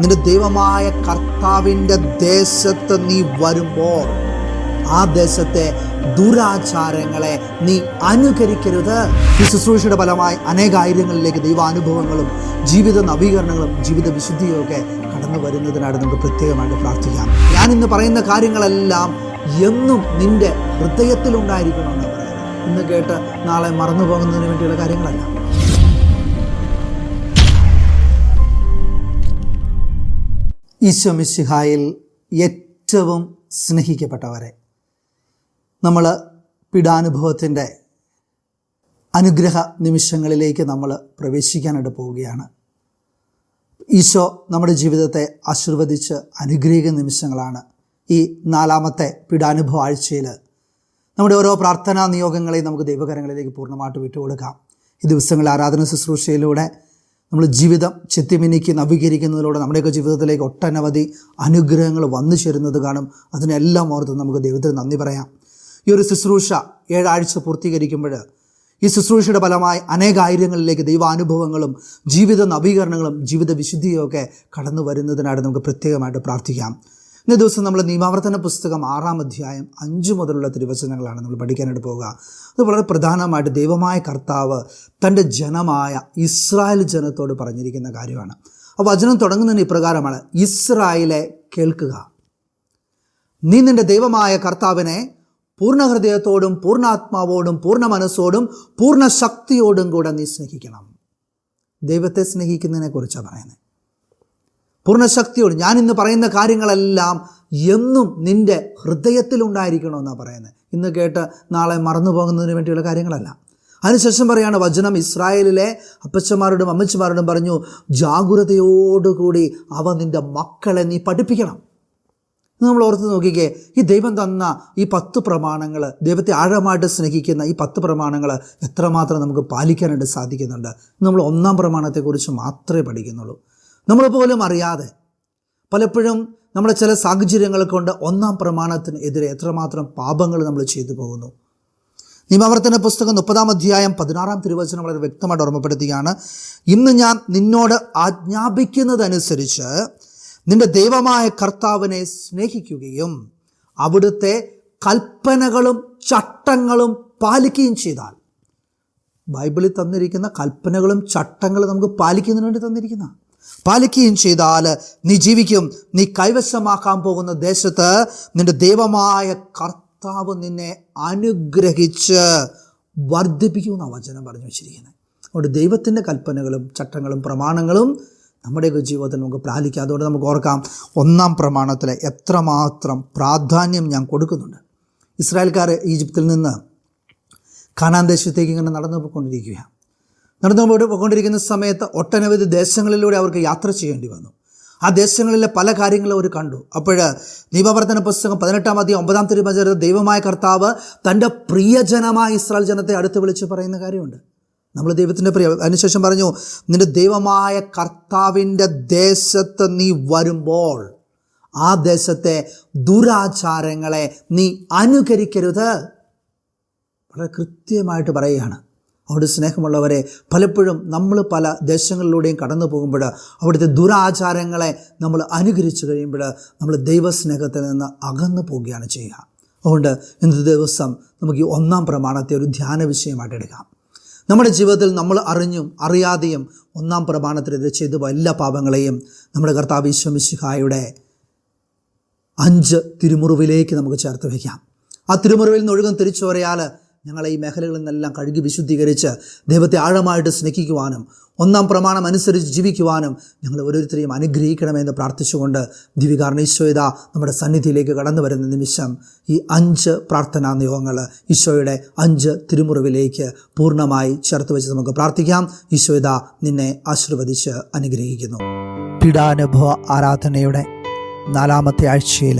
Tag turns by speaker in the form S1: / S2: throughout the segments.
S1: നിന്റെ ദൈവമായ കർത്താവിന്റെ ദേശത്ത് നീ വരുമ്പോൾ ആ ദേശത്തെ ദുരാചാരങ്ങളെ നീ അനുകരിക്കരുത്. ഈ ശുശ്രൂഷയുടെ ഫലമായി അനേകായിരങ്ങളിലേക്ക് ദൈവാനുഭവങ്ങളും ജീവിത നവീകരണങ്ങളും ജീവിത വിശുദ്ധിയും ഒക്കെ കടന്നു വരുന്നതിനായിട്ട് നമുക്ക് പ്രത്യേകമായിട്ട് പ്രാർത്ഥിക്കാം. ഞാൻ ഇന്ന് പറയുന്ന കാര്യങ്ങളെല്ലാം എന്നും നിന്റെ ഹൃദയത്തിലുണ്ടായിരിക്കണമെന്ന് പറയുന്നത് ഇന്ന് കേട്ട് നാളെ മറന്നു പോകുന്നതിന് വേണ്ടിയുള്ള കാര്യങ്ങളല്ല. ഈശോ മിശിഹായിൽ ഏറ്റവും സ്നേഹിക്കപ്പെട്ടവരെ. നമ്മൾ പീഡാനുഭവത്തിന്റെ അനുഗ്രഹ നിമിഷങ്ങളിലേക്ക് നമ്മൾ പ്രവേശിക്കാനായിട്ട് പോവുകയാണ്. ഈശോ നമ്മുടെ ജീവിതത്തെ ആശീർവദിച്ച് അനുഗ്രഹിക്കുന്ന നിമിഷങ്ങളാണ് ഈ നാലാമത്തെ പീഡാനുഭവ ആഴ്ചയിൽ നമ്മുടെ ഓരോ പ്രാർത്ഥനാ നിയോഗങ്ങളെയും നമുക്ക് ദൈവകരങ്ങളിലേക്ക് പൂർണമായിട്ട് വിട്ടുകൊടുക്കാം. ഈ ദിവസങ്ങളിൽ ആരാധന ശുശ്രൂഷയിലൂടെ നമ്മൾ ജീവിതം ചെത്തിമിനിക്ക് നവീകരിക്കുന്നതിലൂടെ നമ്മുടെയൊക്കെ ജീവിതത്തിലേക്ക് ഒട്ടനവധി അനുഗ്രഹങ്ങൾ വന്നു ചേരുന്നത് കാണും. അതിനെല്ലാം ഓർത്ത് നമുക്ക് ദൈവത്തിന് നന്ദി പറയാം. ഈ ഒരു ശുശ്രൂഷ ഏഴാഴ്ച പൂർത്തീകരിക്കുമ്പോൾ ഈ ശുശ്രൂഷയുടെ ഫലമായി അനേകായിരങ്ങളിലേക്ക് ദൈവാനുഭവങ്ങളും ജീവിത നവീകരണങ്ങളും ജീവിത വിശുദ്ധിയും ഒക്കെ കടന്നു വരുന്നതിനായിട്ട് നമുക്ക് പ്രത്യേകമായിട്ട് പ്രാർത്ഥിക്കാം. ഇന്ന ദിവസം നമ്മൾ നിയമാവർത്തന പുസ്തകം ആറാം അധ്യായം അഞ്ച് മുതലുള്ള തിരുവചനങ്ങളാണ് നമ്മൾ പഠിക്കാനായിട്ട് പോവുക. അത് വളരെ പ്രധാനമായിട്ട് ദൈവമായ കർത്താവ് തന്റെ ജനമായ ഇസ്രായേൽ ജനത്തോട് പറഞ്ഞിരിക്കുന്ന കാര്യമാണ്. ആ വചനം തുടങ്ങുന്നതിന് ഇപ്രകാരമാണ് ഇസ്രായേലെ കേൾക്കുക. നീ നിന്റെ ദൈവമായ കർത്താവിനെ പൂർണ ഹൃദയത്തോടും പൂർണാത്മാവോടും പൂർണ മനസ്സോടും പൂർണ ശക്തിയോടും കൂടെ നീ സ്നേഹിക്കണം. ദൈവത്തെ സ്നേഹിക്കുന്നതിനെ കുറിച്ചാണ് പറയുന്നത്. പൂർണ ശക്തിയോട് ഞാൻ ഇന്ന് പറയുന്ന കാര്യങ്ങളെല്ലാം എന്നും നിന്റെ ഹൃദയത്തിലുണ്ടായിരിക്കണമെന്നാണ് പറയുന്നത്. ഇന്ന് കേട്ട് നാളെ മറന്നു പോകുന്നതിന് വേണ്ടിയുള്ള കാര്യങ്ങളല്ല. അതിനുശേഷം പറയാണ് വചനം ഇസ്രായേലിലെ അപ്പച്ചന്മാരോടും അമ്മച്ചമാരോടും പറഞ്ഞു ജാഗ്രതയോടുകൂടി അവ നിന്റെ മക്കളെ നീ പഠിപ്പിക്കണം. നമ്മൾ ഓർത്ത് നോക്കിക്കേ ഈ ദൈവം തന്ന ഈ പത്ത് പ്രമാണങ്ങൾ ദൈവത്തെ ആഴമായിട്ട് സ്നേഹിക്കുന്ന ഈ പത്ത് പ്രമാണങ്ങൾ എത്രമാത്രം നമുക്ക് പാലിക്കാനായിട്ട് സാധിക്കുന്നുണ്ട്. നമ്മൾ ഒന്നാം പ്രമാണത്തെക്കുറിച്ച് മാത്രമേ പഠിക്കുന്നുള്ളൂ. നമ്മൾ പോലും അറിയാതെ പലപ്പോഴും നമ്മുടെ ചില സാഹചര്യങ്ങൾ കൊണ്ട് ഒന്നാം പ്രമാണത്തിന് എതിരെ എത്രമാത്രം പാപങ്ങൾ നമ്മൾ ചെയ്തു പോകുന്നു. നിയമാവർത്തന പുസ്തകം മുപ്പതാം അധ്യായം പതിനാറാം തിരുവചനം വളരെ വ്യക്തമായിട്ട് ഓർമ്മപ്പെടുത്തുകയാണ്. ഇന്ന് ഞാൻ നിന്നോട് ആജ്ഞാപിക്കുന്നതനുസരിച്ച് നിന്റെ ദൈവമായ കർത്താവിനെ സ്നേഹിക്കുകയും അവിടുത്തെ കൽപ്പനകളും ചട്ടങ്ങളും പാലിക്കുകയും ചെയ്താൽ. ബൈബിളിൽ തന്നിരിക്കുന്ന കൽപ്പനകളും ചട്ടങ്ങളും നമുക്ക് പാലിക്കുന്നതിന് വേണ്ടി തന്നിരിക്കുന്ന പാലിക്കുകയും ചെയ്താൽ നീ ജീവിക്കും. നീ കൈവശമാക്കാൻ പോകുന്ന ദേശത്ത് നിന്റെ ദൈവമായ കർത്താവ് നിന്നെ അനുഗ്രഹിച്ച് വർദ്ധിപ്പിക്കുമെന്ന വചനം പറഞ്ഞു വെച്ചിരിക്കുന്നത്. അതുകൊണ്ട് ദൈവത്തിന്റെ കൽപ്പനകളും ചട്ടങ്ങളും പ്രമാണങ്ങളും നമ്മുടെയൊക്കെ ജീവിതത്തിൽ നമുക്ക് പാലിക്കാം. അതുകൊണ്ട് നമുക്ക് ഓർക്കാം ഒന്നാം പ്രമാണത്തിൽ എത്രമാത്രം പ്രാധാന്യം ഞാൻ കൊടുക്കുന്നുണ്ട്. ഇസ്രായേൽക്കാർ ഈജിപ്തിൽ നിന്ന് കാനാന്തേശത്തേക്ക് ഇങ്ങനെ നടന്നു പോയിക്കൊണ്ടിരിക്കുകയാണ് നടന്നു പോയിക്കൊണ്ടിരിക്കുന്ന സമയത്ത് ഒട്ടനവധി ദേശങ്ങളിലൂടെ അവർക്ക് യാത്ര ചെയ്യേണ്ടി വന്നു. ആ ദേശങ്ങളിലെ പല കാര്യങ്ങളും അവർ കണ്ടു. അപ്പോൾ നിയമവർത്തന പുസ്തകം പതിനെട്ടാം അധികം ഒമ്പതാം തിരുവചന ദൈവമായ കർത്താവ് തന്റെ പ്രിയജനമായ ഇസ്രായേൽ ജനത്തെ അടുത്ത് വിളിച്ച് പറയുന്ന കാര്യമുണ്ട്. നമ്മൾ ദൈവത്തിന്റെ പ്രിയ അതിനുശേഷം പറഞ്ഞു നിന്റെ ദൈവമായ കർത്താവിന്റെ ദേശത്ത് നീ വരുമ്പോൾ ആ ദേശത്തെ ദുരാചാരങ്ങളെ നീ അനുകരിക്കരുത്. വളരെ കൃത്യമായിട്ട് പറയുകയാണ്. അവിടെ സ്നേഹമുള്ളവരെ പലപ്പോഴും നമ്മൾ പല ദേശങ്ങളിലൂടെയും കടന്നു പോകുമ്പോൾ അവിടുത്തെ ദുരാചാരങ്ങളെ നമ്മൾ അനുകരിച്ചു കഴിയുമ്പോൾ നമ്മൾ ദൈവസ്നേഹത്തിൽ നിന്ന് അകന്നു പോവുകയാണ് ചെയ്യുക. അതുകൊണ്ട് ഇന്നത്തെ ദിവസം നമുക്ക് ഈ ഒന്നാം പ്രമാണത്തെ ഒരു ധ്യാന വിഷയമായിട്ട് എടുക്കാം. നമ്മുടെ ജീവിതത്തിൽ നമ്മൾ അറിഞ്ഞും അറിയാതെയും ഒന്നാം പ്രമാണത്തിനെതിരെ ചെയ്ത എല്ലാ പാപങ്ങളെയും നമ്മുടെ കർത്താവ് ഈശ്വമിശിഹായുടെ അഞ്ച് തിരുമുറിവിലേക്ക് നമുക്ക് ചേർത്ത് വയ്ക്കാം. ആ തിരുമുറിവിൽ നിന്ന് ഒഴുകും തിരിച്ചു പറയാൽ ഞങ്ങളെ ഈ മേഖലകളിൽ നിന്നെല്ലാം കഴുകി വിശുദ്ധീകരിച്ച് ദൈവത്തെ ആഴമായിട്ട് സ്നേഹിക്കുവാനും ഒന്നാം പ്രമാണം അനുസരിച്ച് ജീവിക്കുവാനും ഞങ്ങൾ ഓരോരുത്തരെയും അനുഗ്രഹിക്കണമെന്ന് പ്രാർത്ഥിച്ചുകൊണ്ട് ദിവികാർണീശ്വയത നമ്മുടെ സന്നിധിയിലേക്ക് കടന്നു വരുന്ന നിമിഷം ഈ അഞ്ച് പ്രാർത്ഥനാ നിയോഗങ്ങൾ ഈശോയുടെ അഞ്ച് തിരുമുറിവിലേക്ക് പൂർണമായി ചേർത്ത് വെച്ച് നമുക്ക് പ്രാർത്ഥിക്കാം. ഈശോയത നിന്നെ ആശീർവദിച്ച് അനുഗ്രഹിക്കുന്നു. പീഡാനുഭവ ആരാധനയുടെ നാലാമത്തെ ആഴ്ചയിൽ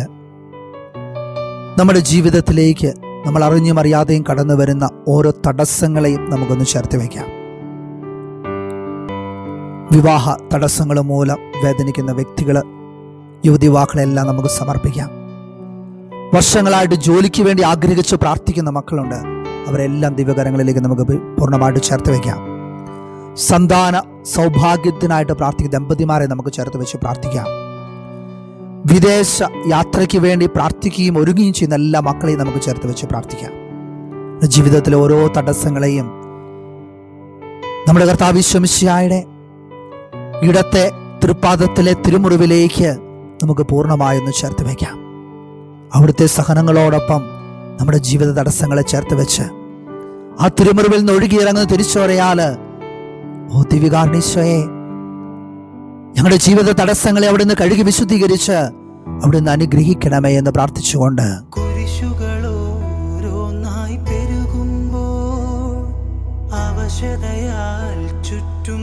S1: നമ്മുടെ ജീവിതത്തിലേക്ക് നമ്മൾ അറിഞ്ഞും അറിയാതെയും കടന്നു വരുന്ന ഓരോ തടസ്സങ്ങളെയും നമുക്കൊന്ന് ചേർത്ത് വയ്ക്കാം. വിവാഹ തടസ്സങ്ങൾ മൂലം വേദനിക്കുന്ന വ്യക്തികൾ യുവതിവാക്കളെല്ലാം നമുക്ക് സമർപ്പിക്കാം. വർഷങ്ങളായിട്ട് ജോലിക്ക് വേണ്ടി ആഗ്രഹിച്ച് പ്രാർത്ഥിക്കുന്ന മക്കളുണ്ട്. അവരെല്ലാം ദിവ്യകരങ്ങളിലേക്ക് നമുക്ക് പൂർണമായിട്ട് ചേർത്ത് വയ്ക്കാം. സന്താന സൗഭാഗ്യത്തിനായിട്ട് പ്രാർത്ഥിക്കുന്ന ദമ്പതിമാരെ നമുക്ക് ചേർത്ത് വെച്ച് പ്രാർത്ഥിക്കാം. വിദേശ യാത്രയ്ക്ക് വേണ്ടി പ്രാർത്ഥിക്കുകയും ഒരുങ്ങുകയും ചെയ്യുന്ന എല്ലാ മക്കളെയും നമുക്ക് ചേർത്ത് വെച്ച് പ്രാർത്ഥിക്കാം. ജീവിതത്തിലെ ഓരോ തടസ്സങ്ങളെയും നമ്മുടെ കർത്താവിശ്വമിശിയായുടെ ഇടത്തെ തൃപ്പാദത്തിലെ തിരുമുറിവിലേക്ക് നമുക്ക് പൂർണമായൊന്ന് ചേർത്ത് വയ്ക്കാം അവിടുത്തെ സഹനങ്ങളോടൊപ്പം നമ്മുടെ ജീവിത തടസ്സങ്ങളെ ചേർത്ത് വെച്ച് ആ തിരുമുറിവിൽ നിന്ന് ഒഴുകിയിറങ്ങുന്ന തിരിച്ചോരയാൽ ഓ ദിവികാർണീശോയെ ഞങ്ങളുടെ ജീവിത തടസ്സങ്ങളെ അവിടുന്ന് കഴുകി വിശുദ്ധീകരിച്ച് അവിടുന്ന് അനുഗ്രഹിക്കണമേ എന്ന് പ്രാർത്ഥിച്ചുകൊണ്ട്.
S2: അവശതയാൽ ചുറ്റും